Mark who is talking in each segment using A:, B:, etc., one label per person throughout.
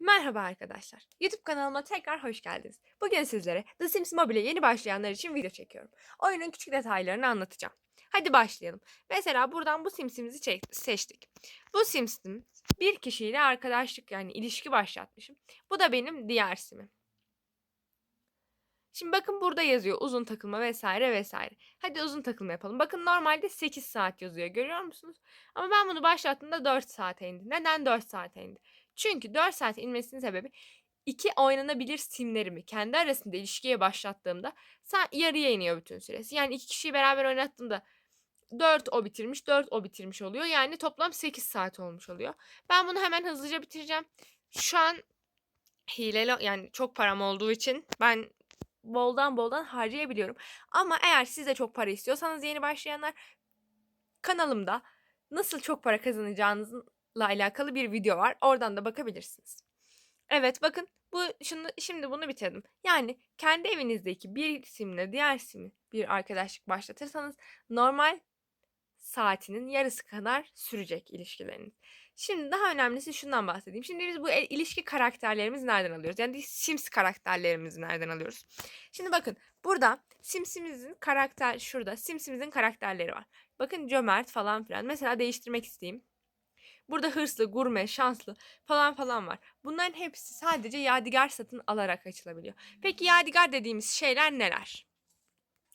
A: Merhaba arkadaşlar. YouTube kanalıma tekrar hoş geldiniz. Bugün sizlere The Sims Mobile'e yeni başlayanlar için video çekiyorum. Oyunun küçük detaylarını anlatacağım. Hadi başlayalım. Mesela buradan bu Sims'imizi seçtik. Bu Sims'im bir kişiyle arkadaşlık yani ilişki başlatmışım. Bu da benim diğer simim. Şimdi bakın burada yazıyor uzun takılma vesaire vesaire. Hadi uzun takılma yapalım. Bakın normalde 8 saat yazıyor görüyor musunuz? Ama ben bunu başlattığımda 4 saate indi. Neden 4 saate indi? Çünkü 4 saate inmesinin sebebi iki oynanabilir simlerimi kendi arasında ilişkiye başlattığımda yarıya iniyor bütün süresi. Yani iki kişiyi beraber oynattığımda 4 o bitirmiş, 4 o bitirmiş oluyor. Yani toplam 8 saat olmuş oluyor. Ben bunu hemen hızlıca bitireceğim. Şu an hileli yani çok param olduğu için ben boldan boldan harcayabiliyorum. Ama eğer siz de çok para istiyorsanız yeni başlayanlar kanalımda nasıl çok para kazanacağınızla alakalı bir video var. Oradan da bakabilirsiniz. Evet bakın bu şunu şimdi bunu bitirdim. Yani kendi evinizdeki bir simle diğer simi bir arkadaşlık başlatırsanız normal saatinin yarısı kadar sürecek ilişkileriniz. Şimdi daha önemlisi şundan bahsedeyim. Şimdi biz bu e- ilişki karakterlerimizi nereden alıyoruz? Yani Sims karakterlerimizi nereden alıyoruz? Şimdi bakın burada Sims'imizin karakter şurada Sims'imizin karakterleri var. Bakın cömert falan filan. Mesela değiştirmek isteyeyim. Burada hırslı, gurme, şanslı falan falan var. Bunların hepsi sadece yadigar satın alarak açılabiliyor. Peki yadigar dediğimiz şeyler neler?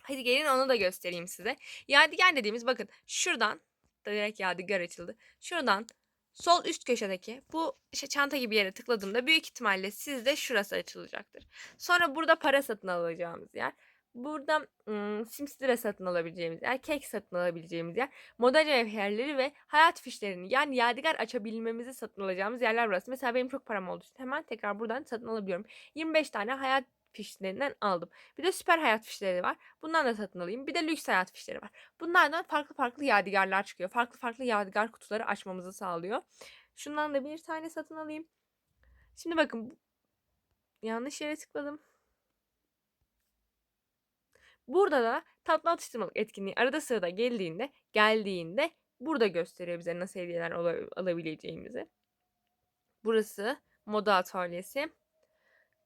A: Hadi gelin onu da göstereyim size. Yadigar dediğimiz bakın şuradan direkt yadigar açıldı. Şuradan sol üst köşedeki bu işte çanta gibi yere tıkladığımda büyük ihtimalle sizde şurası açılacaktır. Sonra burada para satın alacağımız yer. Burada ım, Sims lira satın alabileceğimiz yer, kek satın alabileceğimiz yer, moda cevherleri ve hayat fişlerini yani yadigar açabilmemizi satın alacağımız yerler burası. Mesela benim çok param olduğu için hemen tekrar buradan satın alabiliyorum. 25 tane hayat fişlerinden aldım. Bir de süper hayat fişleri var. Bundan da satın alayım. Bir de lüks hayat fişleri var. Bunlardan farklı farklı yadigarlar çıkıyor. Farklı farklı yadigar kutuları açmamızı sağlıyor. Şundan da bir tane satın alayım. Şimdi bakın. Yanlış yere tıkladım. Burada da tatlı atıştırmalık etkinliği arada sırada geldiğinde geldiğinde burada gösteriyor bize nasıl hediyeler ala- alabileceğimizi. Burası moda atölyesi.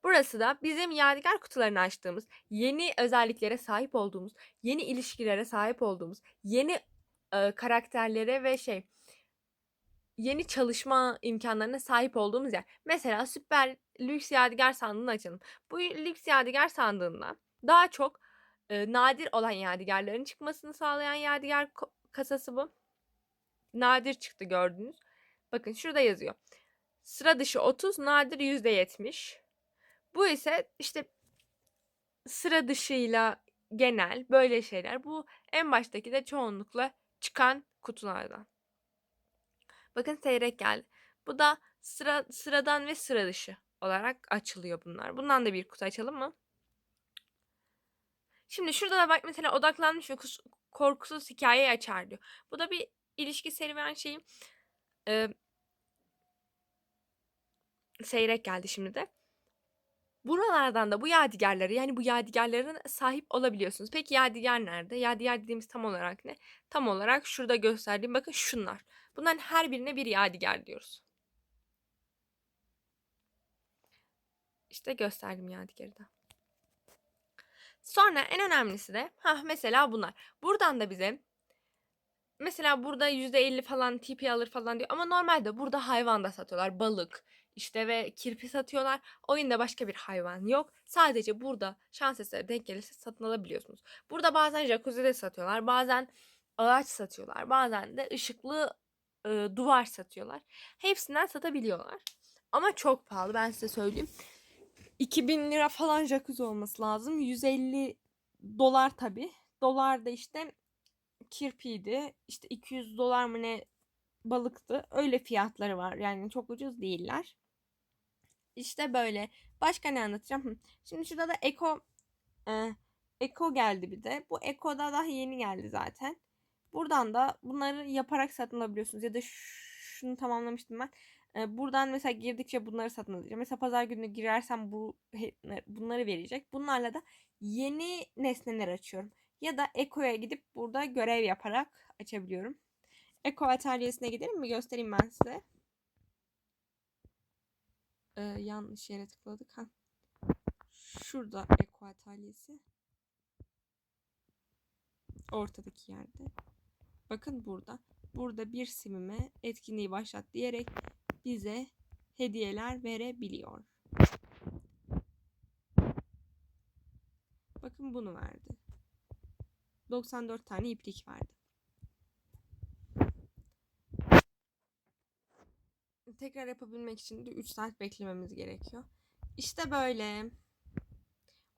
A: Burası da bizim yadigar kutularını açtığımız, yeni özelliklere sahip olduğumuz, yeni ilişkilere sahip olduğumuz, yeni e, karakterlere ve şey yeni çalışma imkanlarına sahip olduğumuz yer. Mesela süper lüks yadigar sandığını açalım. Bu lüks yadigar sandığında daha çok e, nadir olan yadigarların çıkmasını sağlayan yadigar kasası bu. Nadir çıktı gördünüz. Bakın şurada yazıyor. Sıra dışı 30, nadir %70. Bu ise işte sıra dışıyla genel böyle şeyler. Bu en baştaki de çoğunlukla çıkan kutulardan. Bakın seyrek geldi. Bu da sıra sıradan ve sıra dışı olarak açılıyor bunlar. Bundan da bir kutu açalım mı? Şimdi şurada da bak mesela odaklanmış ve kus- korkusuz hikayeyi açar diyor. Bu da bir ilişki serüven şeyi. Ee, seyrek geldi şimdi de. Buralardan da bu yadigarları yani bu yadigarların sahip olabiliyorsunuz. Peki yadigar nerede? Yadigar dediğimiz tam olarak ne? Tam olarak şurada gösterdiğim bakın şunlar. Bunların her birine bir yadigar diyoruz. İşte gösterdim yadigarı da. Sonra en önemlisi de ha mesela bunlar. Buradan da bize mesela burada %50 falan TP alır falan diyor ama normalde burada hayvan da satıyorlar. Balık işte ve kirpi satıyorlar. Oyunda başka bir hayvan yok. Sadece burada şans eseri denk gelirse satın alabiliyorsunuz. Burada bazen jacuzzi de satıyorlar. Bazen ağaç satıyorlar. Bazen de ışıklı e, duvar satıyorlar. Hepsinden satabiliyorlar. Ama çok pahalı ben size söyleyeyim. 2000 lira falan jacuzzi olması lazım. 150 dolar tabi. Dolar da işte kirpiydi. İşte 200 dolar mı ne balıktı. Öyle fiyatları var. Yani çok ucuz değiller. İşte böyle. Başka ne anlatacağım? Şimdi şurada da Eko e, Eko geldi bir de. Bu Eko'da daha yeni geldi zaten. Buradan da bunları yaparak satın alabiliyorsunuz. Ya da şunu tamamlamıştım ben. Buradan mesela girdikçe bunları satın alacağım. Mesela pazar günü girersem bu bunları verecek. Bunlarla da yeni nesneler açıyorum. Ya da Eko'ya gidip burada görev yaparak açabiliyorum. Eko atölyesine gidelim mi? Göstereyim ben size. Ee, yanlış yere tıkladık. Ha. Şurada Eko atölyesi. Ortadaki yerde. Bakın burada. Burada bir simime etkinliği başlat diyerek bize hediyeler verebiliyor. Bakın bunu verdi. 94 tane iplik verdi. Tekrar yapabilmek için de 3 saat beklememiz gerekiyor. İşte böyle.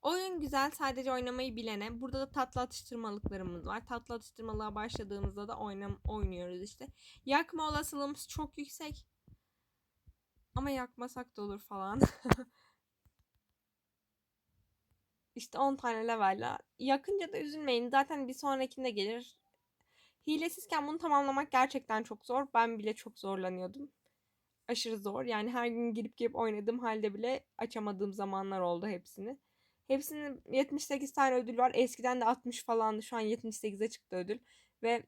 A: Oyun güzel sadece oynamayı bilene. Burada da tatlı atıştırmalıklarımız var. Tatlı atıştırmalığa başladığımızda da oynam oynuyoruz işte. Yakma olasılığımız çok yüksek. Ama yakmasak da olur falan. işte 10 tane levelle. Yakınca da üzülmeyin. Zaten bir sonrakinde gelir. Hilesizken bunu tamamlamak gerçekten çok zor. Ben bile çok zorlanıyordum. Aşırı zor. Yani her gün girip girip oynadığım halde bile açamadığım zamanlar oldu hepsini. Hepsinin 78 tane ödül var. Eskiden de 60 falandı. Şu an 78'e çıktı ödül. Ve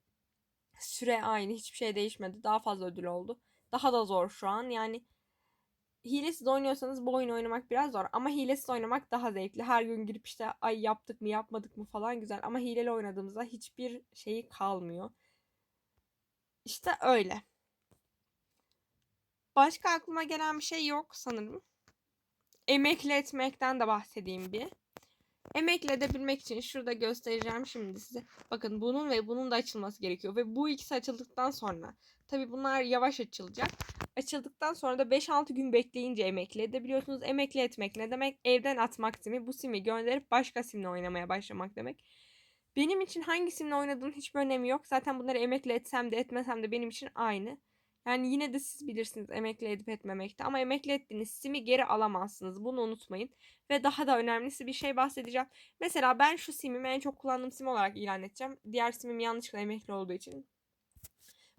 A: süre aynı. Hiçbir şey değişmedi. Daha fazla ödül oldu. Daha da zor şu an. Yani hilesiz oynuyorsanız bu oyunu oynamak biraz zor. Ama hilesiz oynamak daha zevkli. Her gün girip işte ay yaptık mı yapmadık mı falan güzel. Ama hileli oynadığımızda hiçbir şeyi kalmıyor. İşte öyle. Başka aklıma gelen bir şey yok sanırım. Emekli etmekten de bahsedeyim bir. Emekli edebilmek için şurada göstereceğim şimdi size. Bakın bunun ve bunun da açılması gerekiyor. Ve bu ikisi açıldıktan sonra. Tabi bunlar yavaş açılacak. Açıldıktan sonra da 5-6 gün bekleyince emekli edebiliyorsunuz. Emekli etmek ne demek? Evden atmak simi. Bu simi gönderip başka simle oynamaya başlamak demek. Benim için hangi simle oynadığım hiçbir önemi yok. Zaten bunları emekli etsem de etmesem de benim için aynı. Yani yine de siz bilirsiniz emekli edip etmemekte. Ama emekli ettiğiniz simi geri alamazsınız. Bunu unutmayın. Ve daha da önemlisi bir şey bahsedeceğim. Mesela ben şu simimi en çok kullandığım sim olarak ilan edeceğim. Diğer simim yanlışlıkla emekli olduğu için.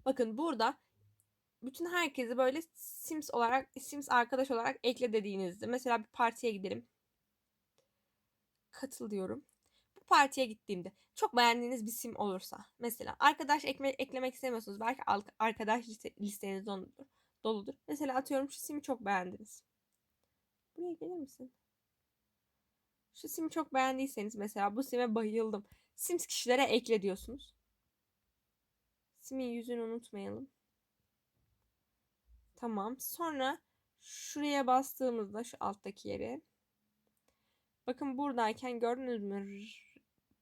A: Bakın burada bütün herkesi böyle Sims olarak, Sims arkadaş olarak ekle dediğinizde mesela bir partiye gidelim. Katıl diyorum. Bu partiye gittiğimde çok beğendiğiniz bir sim olursa mesela arkadaş ekme, eklemek istemiyorsunuz. Belki arkadaş liste, listeniz doludur. doludur. Mesela atıyorum şu simi çok beğendiniz. Buraya gelir misin? Şu simi çok beğendiyseniz mesela bu sime bayıldım. Sims kişilere ekle diyorsunuz. Simin yüzünü unutmayalım. Tamam. Sonra şuraya bastığımızda şu alttaki yere. Bakın buradayken gördünüz mü?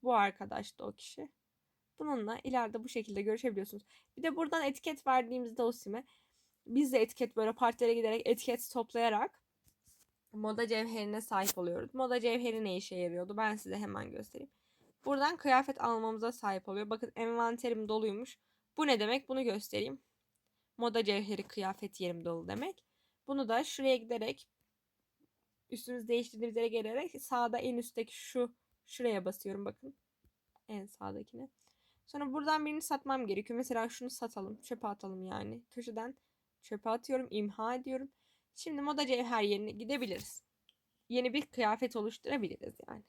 A: Bu arkadaş da o kişi. Bununla ileride bu şekilde görüşebiliyorsunuz. Bir de buradan etiket verdiğimizde o sime biz de etiket böyle partilere giderek etiket toplayarak moda cevherine sahip oluyoruz. Moda cevheri ne işe yarıyordu? Ben size hemen göstereyim. Buradan kıyafet almamıza sahip oluyor. Bakın envanterim doluymuş. Bu ne demek? Bunu göstereyim. Moda cevheri kıyafet yerim dolu demek. Bunu da şuraya giderek üstümüzü değiştirdiğimiz yere gelerek sağda en üstteki şu şuraya basıyorum bakın. En sağdakine. Sonra buradan birini satmam gerekiyor. Mesela şunu satalım. Çöpe atalım yani. Köşeden çöpe atıyorum. imha ediyorum. Şimdi moda cevher yerine gidebiliriz. Yeni bir kıyafet oluşturabiliriz yani.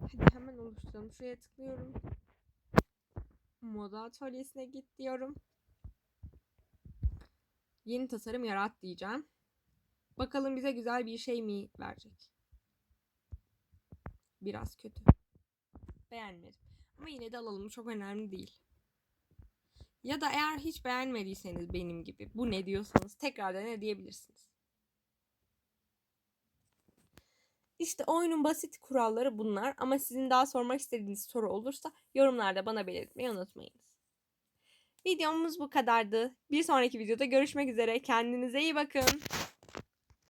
A: Hadi hemen oluşturalım. Şuraya tıklıyorum. Moda atölyesine git diyorum. Yeni tasarım yarat diyeceğim. Bakalım bize güzel bir şey mi verecek. Biraz kötü. Beğenmedim. Ama yine de alalım. Çok önemli değil. Ya da eğer hiç beğenmediyseniz benim gibi bu ne diyorsanız tekrardan ne İşte oyunun basit kuralları bunlar ama sizin daha sormak istediğiniz soru olursa yorumlarda bana belirtmeyi unutmayınız. Videomuz bu kadardı. Bir sonraki videoda görüşmek üzere. Kendinize iyi bakın.